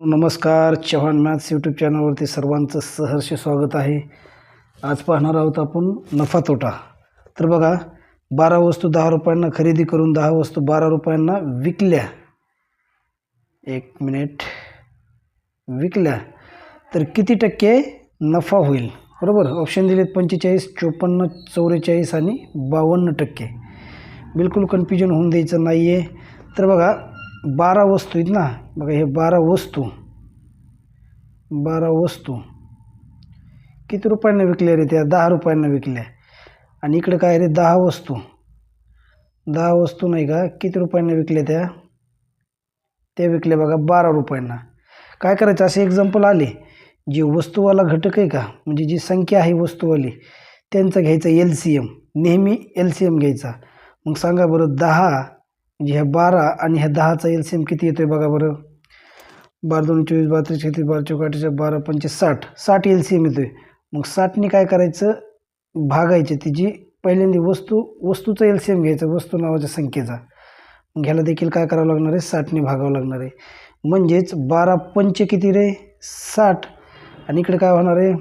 नमस्कार Chavan maths YouTube चॅनलवरती सर्वांचं सहर्ष स्वागत आहे. आज पाहणार आहोत आपण नफा तोटा. तर बघा बारा वस्तू दहा रुपयांना खरेदी करून दहा वस्तू बारा रुपयांना विकल्या. एक मिनिट. विकल्या. तर किती टक्के नफा होईल? बरोबर? ऑप्शन दिलेत पंचेचाळीस चोपन्न चौवेचाळीस आणि बावन्न टक्के. बिलकुल कन्फ्युजन होऊन द्यायचं नाही आहे तर बघा बारा वस्तू आहेत ना. बघा हे बारा वस्तू. बारा वस्तू. किती रुपयांना विकल्या रे त्या? दहा रुपयांना विकल्या. आणि इकडे काय रे? दहा वस्तू. दहा वस्तू नाही का? किती रुपयांना विकल्या त्या? त्या विकल्या बघा बारा रुपयांना. काय करायचं? असे एक्झाम्पल आले. जे वस्तूवाला घटक आहे का? म्हणजे जी संख्या आहे वस्तूवाली त्यांचा घ्यायचा एल सी एम नेहमी एल सी एम घ्यायचा. मग सांगा बरं दहा म्हणजे ह्या बारा आणि ह्या दहाचा एल सी एम किती येतो आहे बघा बरं. बारा दोन चोवीस बारा त्रेस छत्तीस बारा चौकाठीच्या बारा पंचे साठ. साठ एल सी एम येतो आहे मग साठने काय करायचं? भागायचे. ती जी पहिल्यांदा वस्तू वस्तूचा एल सी एम घ्यायचा वस्तू नावाच्या संख्येचा. मग ह्याला देखील काय करावं लागणार आहे? साठने भागावं लागणार आहे. म्हणजेच बारा पंच किती रे? साठ. आणि इकडे काय होणार आहे?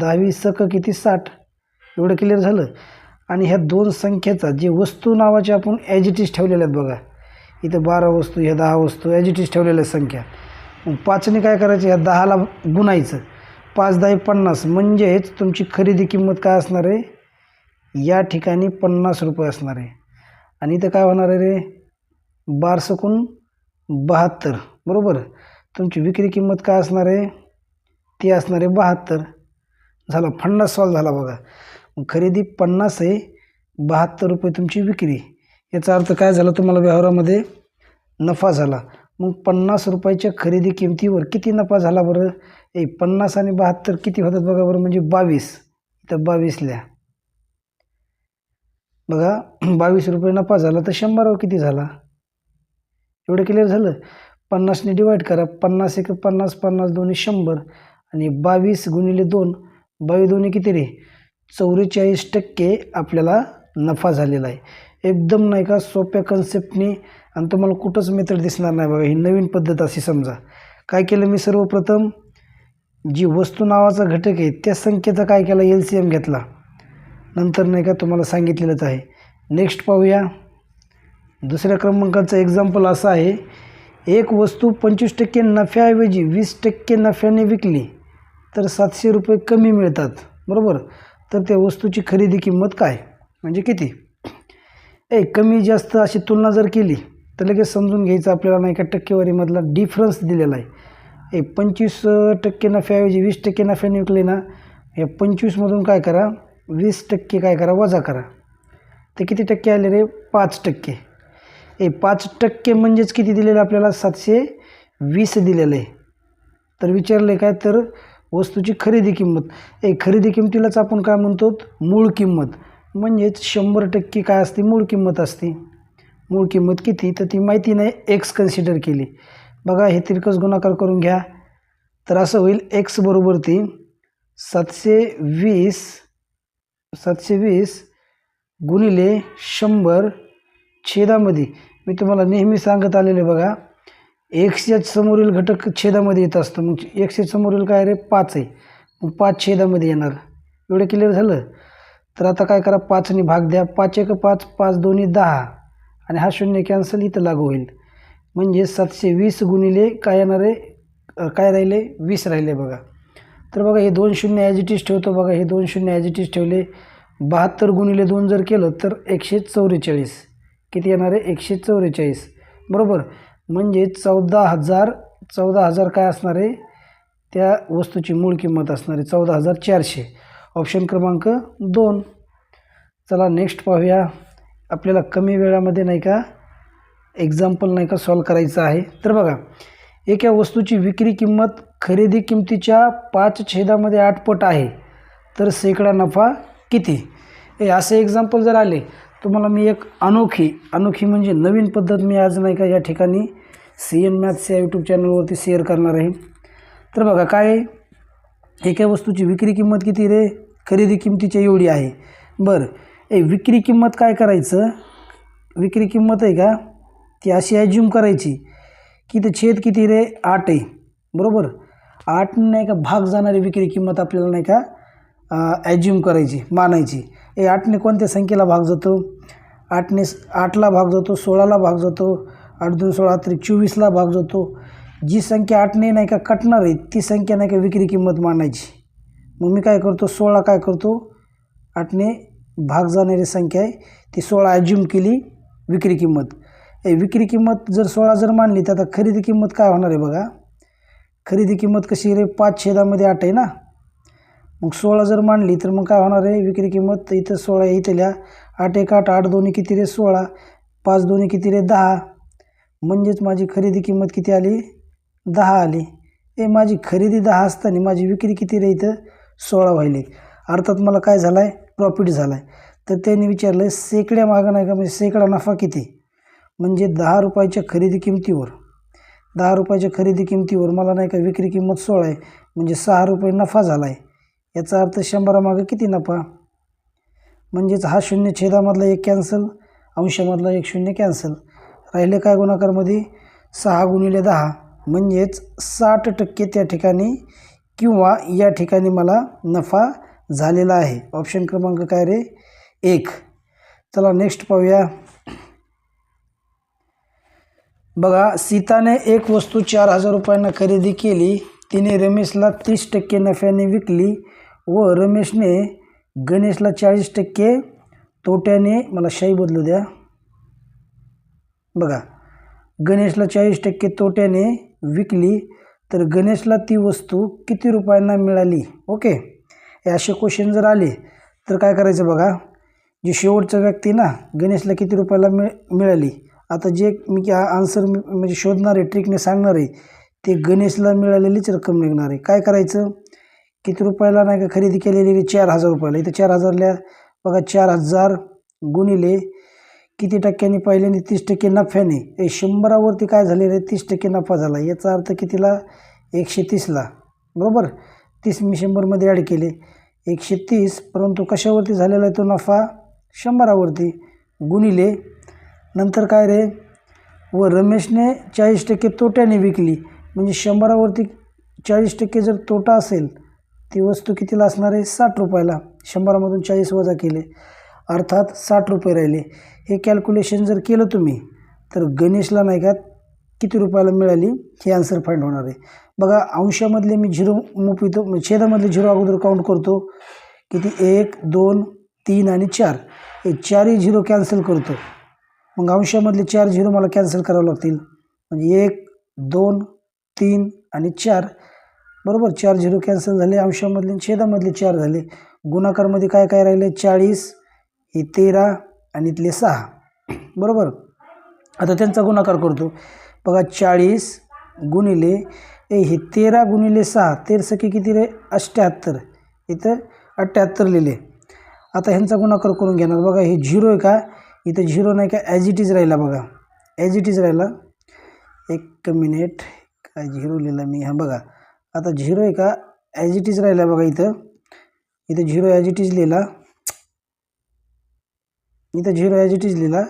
दहावी सक किती? साठ. एवढं क्लिअर झालं? आणि ह्या दोन संख्येचा जे वस्तू नावाचे आपण ॲज ठेवलेल्या आहेत बघा. इथं बारा वस्तू ह्या दहा वस्तू ॲज ठेवलेल्या आहेत संख्या. मग पाचने काय करायचं? ह्या दहाला गुणायचं. पाच दहा पन्नास. म्हणजेच तुमची खरेदी किंमत काय असणार आहे? या ठिकाणी पन्नास रुपये असणार आहे. आणि इथं काय होणार आहे रे? बारसकून बहात्तर. बरोबर? तुमची विक्री किंमत काय असणार आहे? ती असणार आहे बहात्तर. झाला फंडा सॉल्व झाला बघा. खरेदी पन्नास आहे बहात्तर रुपये तुमची विक्री. याचा अर्थ काय झाला? तुम्हाला व्यवहारामध्ये नफा झाला. मग पन्नास रुपयाच्या खरेदी किमतीवर किती नफा झाला बरं? ए पन्नास आणि बहात्तर किती होतात बघा बरं? म्हणजे बावीस. तर बावीसल्या बघा बावीस रुपये नफा झाला तर शंभरावर किती झाला? एवढं क्लिअर झालं? पन्नासने डिवाईड करा. पन्नास एक पन्नास पन्नास दोन्ही शंभर आणि बावीस गुणिले दोन बावीस दोन्ही किती रे? चौवेचाळीस टक्के आपल्याला नफा झालेला आहे. एकदम नाही का सोप्या कन्सेप्टनी आणि तुम्हाला कुठंच मेथड दिसणार नाही बघा. ही नवीन पद्धत अशी समजा. काय केलं मी सर्वप्रथम? जी वस्तू नावाचा घटक आहे त्या संख्येचा काय केला? एल सी एम घेतला. नंतर नाही का तुम्हाला सांगितलेलंच आहे. नेक्स्ट पाहूया. दुसऱ्या क्रमांकाचं एक्झाम्पल असं आहे. एक वस्तू पंचवीस टक्के नफ्याऐवजी वीस टक्के नफ्याने विकली तर सातशे रुपये कमी मिळतात. बरोबर? तर त्या वस्तूची खरेदी किंमत काय? म्हणजे किती? ए कमी जास्त अशी तुलना जर केली तर लगेच समजून घ्यायचं आपल्याला नाही का टक्केवारीमधला डिफरन्स दिलेला आहे. ए पंचवीस टक्के नफ्याऐवजी वीस टक्के नफ्याने विकले ना या पंचवीसमधून काय करा? वीस टक्के काय करा? वजा करा. ते किती टक्के आले रे? पाच टक्के. ए पाच टक्के म्हणजेच किती दिलेलं आपल्याला? सातशे वीस दिलेलं. आहे तर विचारले काय? तर वस्तूची खरेदी किंमत. ए खरेदी किंमतीलाच आपण काय म्हणतो? मूळ किंमत. म्हणजेच शंभर टक्के काय असते? मूळ किंमत असते. मूळ किंमत किती? तर ती माहिती नाही. एक्स कन्सिडर केली. बघा हे तिरकस गुणाकार करून घ्या. तर असं होईल. एक्स बरोबर ती सातशे वीस सातशे वीस गुणिले शंभर छेदामध्ये. मी तुम्हाला नेहमी सांगत आलेले बघा. एक्सच्या समोरील घटक छेदामध्ये येत असतं. मग एकशे समोरील काय रे? पाच आहे. मग पाच छेदामध्ये येणार. एवढं क्लिअर झालं? तर आता काय करा? पाचने भाग द्या. पाच एक पाच पाच दोन्ही दहा. आणि हा शून्य कॅन्सल इथं लागू होईल. म्हणजे सातशे वीस गुणिले काय येणार आहे? काय राहिले? वीस राहिले बघा. तर बघा हे दोन शून्य ॲज ठेवतो बघा. हे दोन शून्य ॲज ठेवले. बहात्तर गुणिले दोन जर केलं तर एकशे चौवेचाळीस. किती येणार आहे? एकशे चौवेचाळीस. बरोबर? म्हणजे चौदा हजार चौदा हजार काय असणार आहे? त्या वस्तूची मूळ किंमत असणार आहे चौदा हजार चारशे. ऑप्शन क्रमांक दोन. चला नेक्स्ट पाहूया. आपल्याला कमी वेळामध्ये नाही का एक्झाम्पल नाही का सॉल्व करायचं आहे. तर बघा एका वस्तूची विक्री किंमत खरेदी किमतीच्या पाच छेदामध्ये आठ पट आहे. तर शेकडा नफा किती? हे असे एक्झाम्पल जर आले तुम्हाला मी एक अनोखी अनोखी म्हणजे नवीन पद्धत मी आज नाही का या ठिकाणी सी एन मॅथ्स या यूट्यूब चॅनलवरती शेअर करणार आहे. तर बघा काय एका वस्तूची विक्री किंमत किती रे? खरेदी किंमतीच्या एवढी आहे. बरं ए विक्री किंमत काय करायचं? विक्री किंमत आहे का? ती अशी ॲज्युम करायची की ते छेद किती रे? आठ आहे. बरोबर? आठ नाही का भाग जाणारी विक्री किंमत आपल्याला नाही का ॲज्युम करायची मानायची. ए आठने कोणत्या संख्येला भाग जातो? आठने आठला भाग जातो सोळाला भाग जातो आठ दोन सोळा तरी चोवीसला भाग जातो. जी संख्या आठने नाही का कटणार आहे ती संख्या नाही का विक्री किंमत मानायची. मग मी काय करतो? सोळा काय करतो? आठने भाग जाणारी संख्या आहे ती सोळा ॲज्युम केली विक्री किंमत. ए विक्री किंमत जर सोळा जर मानली तर आता खरेदी किंमत काय होणार आहे बघा? खरेदी किंमत कशी रे? पाच छेदामध्ये आठ आहे ना? मग सोळा जर मांडली तर मग काय होणार आहे? विक्री किंमत इथं सोळा आहे, लिहा आठ एक आठ आठ दोन्ही किती रे? सोळा. पाच दोन्ही किती रे? दहा. म्हणजेच माझी खरेदी किंमत किती आली? दहा आली. ए माझी खरेदी दहा असताना माझी विक्री किती रे इथं? सोळा व्हायली. अर्थात मला काय झाला आहे प्रॉफिट झाला आहे तर त्यांनी विचारलं सेकड्या मागं नाही का? म्हणजे सेकडा नफा किती? म्हणजे दहा रुपयाच्या खरेदी किमतीवर. दहा रुपयाच्या खरेदी किमतीवर? मला नाही का? विक्री किंमत सोळा आहे. म्हणजे सहा रुपये नफा झाला आहे याचा अर्थ शंभरामागं किती नफा? म्हणजेच हा शून्य छेदामधला एक कॅन्सल अंशामधला एक शून्य कॅन्सल. राहिले काय गुणाकारमध्ये? सहा गुणिले दहा. म्हणजेच साठ टक्के त्या ठिकाणी किंवा या ठिकाणी मला नफा झालेला आहे. ऑप्शन क्रमांक काय रे? एक. चला नेक्स्ट पाहूया. बघा सीताने एक वस्तू चार हजार रुपयांना खरेदी केली. तिने रमेशला तीस टक्के नफ्याने विकली. व रमेशने गणेशला चाळीस टक्के तोट्याने मला शाई बदलू द्या. बघा गणेशला चाळीस टक्के तोट्याने विकली तर गणेशला ती वस्तू किती रुपयांना मिळाली? ओके? हे असे क्वेश्चन जर आले तर काय करायचं बघा? जे शेवटचा व्यक्ती ना गणेशला किती रुपयाला मिळ मिळाली? आता जे मी आन्सर म्हणजे शोधणार आहे ट्रिकने सांगणार आहे ते गणेशला मिळालेलीच रक्कम निघणार आहे. काय करायचं? किती रुपयाला नाही का खरेदी केलेली रे चार हजार रुपयाला? इथं चार हजारला बघा चार हजार गुणिले किती टक्क्यांनी आणि तीस टक्के नफ्याने. हे शंभरावरती काय झाले रे? तीस टक्के नफा झाला. याचा अर्थ कितीला? एकशे तीसला. बरोबर? तीस मी शंभरमध्ये ॲड केले. एकशे तीस परंतु कशावरती झालेला आहे तो नफा? शंभरावरती गुणिले. नंतर काय रे? व रमेशने चाळीस टक्के तोट्याने विकली. म्हणजे शंभरावरती चाळीस टक्के जर तोटा असेल ती वस्तू कितीला असणार आहे? साठ रुपयाला. शंभरामधून चाळीस वजा केले. अर्थात साठ रुपये राहिले. हे कॅल्क्युलेशन जर केलं तुम्ही तर गणेशला नाही का किती रुपयाला मिळाली? हे आन्सर फाईंड होणार आहे. बघा अंशामधले मी झिरो मुपितो छेदामधले झिरो अगोदर काउंट करतो. किती? एक दोन तीन आणि चार. हे चारही झिरो कॅन्सल करतो. मग अंशामधले चार झिरो मला कॅन्सल करावं लागतील. म्हणजे एक दोन तीन आणि चार. बरोबर चार झिरो कॅन्सल झाले अंशामधले छेदामधले चार झाले. गुणाकारमध्ये काय काय राहिले चाळीस हे तेरा आणि इथले सहा. बरोबर? आता त्यांचा गुणाकार करतो. बघा चाळीस गुणिले ए हे तेरा गुणिले सहा तेरसकी किती रे? अठ्ठ्याहत्तर. इथं अठ्ठ्याहत्तर लिहिले. आता ह्यांचा गुणाकार करून घेणार. बघा हे झिरो आहे का? इथं झिरो नाही का? ॲज इट इज राहिला बघा. ॲज इट इज राहिला. एक मिनिट. काय झिरो लिहिला मी. हा बघा. आता झिरो आहे का? ॲज इट इज राहिला बघा इथं. इथं झिरो ॲज इट इज लिहिला. इथं झिरो ॲज इट इज लिहिला.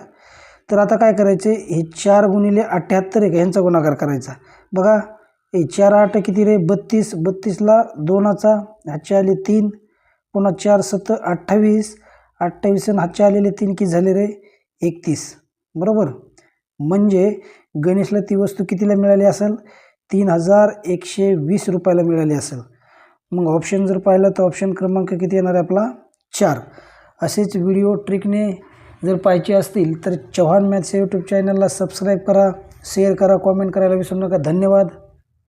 तर आता काय करायचे? हे चार गुणिले अठ्ठ्याहत्तर आहे का? ह्यांचा गुणाकार करायचा. बघा हे चार आठ किती रे? बत्तीस. बत्तीसला दोनाचा ह्याचे आले तीन. पुन्हा चार सत्त अठ्ठावीस. अठ्ठावीस हातचे आलेले तीन किती झाले रे? एकतीस. बरोबर? म्हणजे गणेशला ती वस्तू कितीला मिळाली असेल? तीन हजार एकशे वीस रुपयाला मिळाली असेल. मग ऑप्शन जर पाहिलं तर ऑप्शन क्रमांक किती येणार आहे आपला? चार. असेच व्हिडिओ ट्रिकने जर पाहिजे असतील तर चव्हाण मॅथ्स यूट्यूब चॅनलला सबस्क्राईब करा शेअर करा कॉमेंट करायला विसरू नका. धन्यवाद.